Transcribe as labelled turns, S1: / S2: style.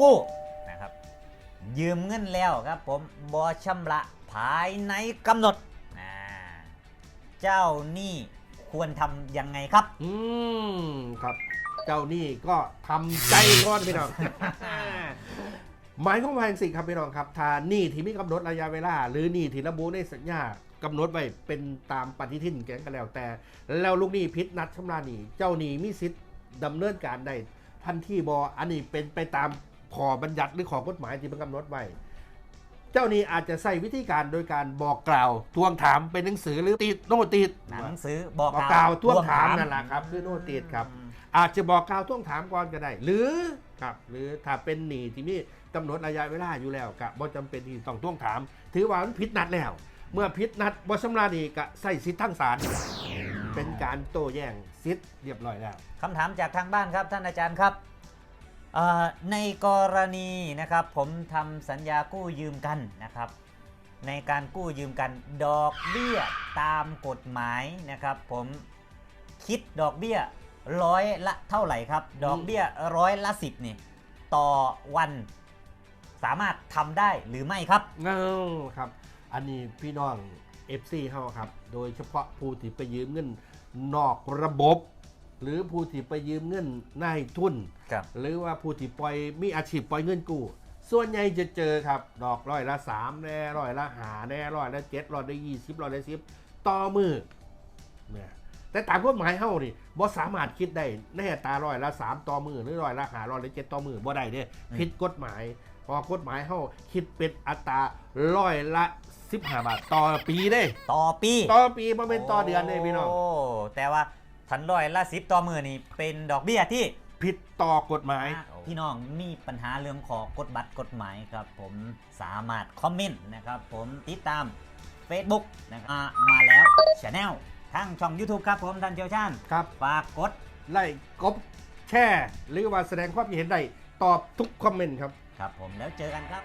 S1: กู้นะครับ ยืมเงินแล้วครับผมบอชำระภายในกำหนดอ่าเจ้าหนี้ควรทำยังไงครับ
S2: อืมครับ เจ้านี่ก็ทำใจก่อนพี่น้อง หมายความว่าอย่างสิครับพี่น้องครับถ้าหนี้ที่มีกำหนดระยะเวลา หรือหนี้ที่ระบุในสัญญากำหนดไว้เป็นตามปฏิทินแกงกันแล้วแต่ แล้วลูกหนี้พิษนัดชำระหนี้ เจ้าหนี้มีสิทธิ์ดำเนินการได้ทันทีบออันนี้เป็นไปตาม ขอบัญญัติหรือขอกฎหมายที่มันกำหนดไว้เจ้าหนี้อาจจะใส่วิธีการโดยการบอกกล่าวทวงถามเป็นหนังสือหรือติดโน้ตติด
S1: หนังสือบอก
S2: บอกกล่าวทวงถามนั่นแหละครับคือโน้ตติดครับ อาจจะบอกกล่าวท่วงถามก่อนก็ได้ หรือครับหรือถ้าเป็นหนี้ที่มีกำหนดระยะเวลาอยู่แล้วก็บ่จำเป็นที่ต้องท่วงถาม ถือว่ามันผิดนัดแล้ว เมื่อผิดนัดบ่ชำระหนี้ก็ใส่สิทธิ์ทั้งศาลเป็นการโต้แย้งสิทธิ์เรียบร้อยแล้ว
S1: คำถามจากทางบ้านครับท่านอาจารย์ครับเอ่อ ในกรณีนะครับผมทำสัญญากู้ยืมกันนะครับ ในการกู้ยืมกันดอกเบี้ยตามกฎหมายนะครับ ผมคิดดอกเบี้ยร้อยละเท่าไหร่ครับ ดอกเบี้ยร้อยละสิบนี่ต่อวันสามารถทำได้หรือไม่ครับ
S2: เงาครับ อันนี้พี่น้อง FC เฮาครับ โดยเฉพาะผู้ที่ไปยืมเงินนอกระบบ หรือผู้ที่ไปยืมเงินนายทุน
S1: ครับ
S2: หรือว่าผู้ที่ปล่อยมีอาชีพปล่อยเงินกู้ ส่วนใหญ่จะเจอครับ ดอกร้อยละสามแน่ร้อยละหาแน่ร้อยละเจ็ดร้อยละยี่สิบร้อยละสิบต่อมือเนี่ยแต่ตามกฎหมายเฮานี่บ่สามารถคิดได้แน่ตาร้อยละสามต่อมือหรือร้อยละหาร้อยละเจ็ดต่อมือบ่ได้เด้ผิดกฎหมายเพราะกฎหมายเฮาคิดเป็นอัตราร้อยละสิบห้าบาทต่อปีเด้
S1: ต่อปี
S2: ต่อปีบ่เป็นต่อเดือนเด้พี่น้อง
S1: โแต่ว่า ทันร้อยละสิบต่อมือนี่เป็นดอกเบี้ยที่
S2: ผิดต่อกฎหมาย
S1: พี่น้องมีปัญหาเรื่องขอกฎบัตรกฎหมายครับ ผมสามารถคอมเมนต์นะครับ ผมติดตาม Facebook นะครับอ่ามาแล้วช n แนลทั้งช่อง YouTube ครับผมท่านเจียวชาญ
S2: ครับ
S1: ฝากกด
S2: ไล่กบแชร์หรือว่าแสดงความคิดเห็นได้ตอบทุกคอมเมนต์ครับ
S1: ครับผมแล้วเจอกันครับ